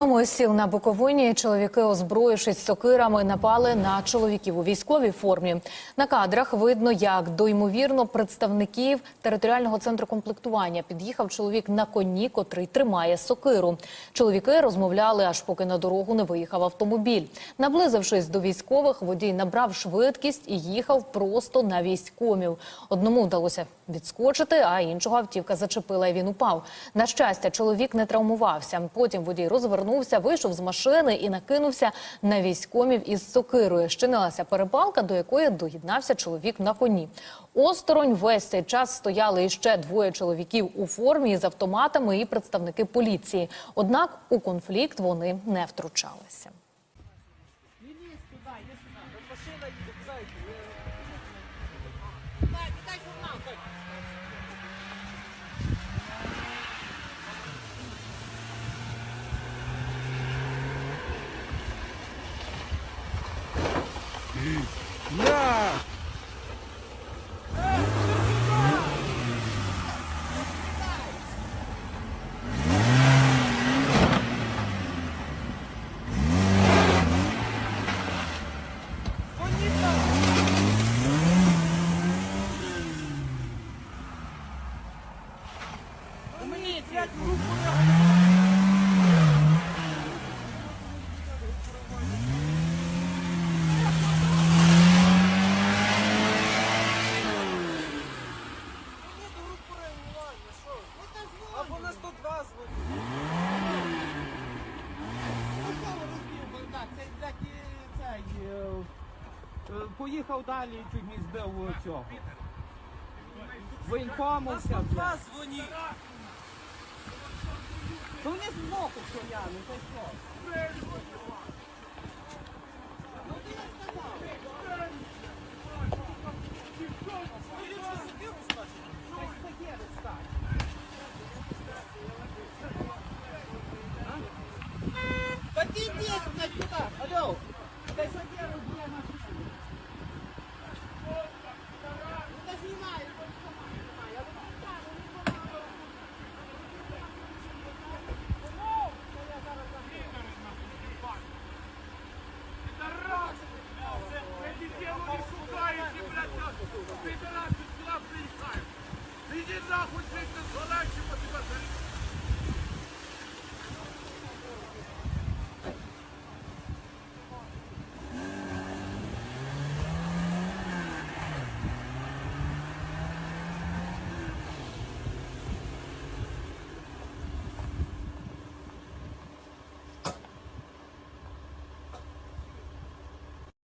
Ось сіл на Буковині чоловіки, озброївшись сокирами, напали на чоловіків у військовій формі. На кадрах видно, як до ймовірно представників територіального центру комплектування під'їхав чоловік на коні, котрий тримає сокиру. Чоловіки розмовляли, аж поки на дорогу не виїхав автомобіль. Наблизившись до військових, водій набрав швидкість і їхав просто на військомів. Одному вдалося відскочити, а іншого автівка зачепила і він упав. На щастя, чоловік не травмувався. Потім водій розвернувся, вийшов з машини і накинувся на військомів із сокирою. Щинилася перепалка, до якої доєднався чоловік на коні. Осторонь весь цей час стояли іще двоє чоловіків у формі з автоматами і представники поліції. Однак у конфлікт вони не втручалися. Туда, иди сюда. Вот машина едет, На! У меня взять в руку не Або на 102 звук. Це, блядь, і цей, е, е, поїхав далі, чуть не збив цього. Воєнкомовся, блядь. дзвоніть. То вони з боку стояли, то що? did not with the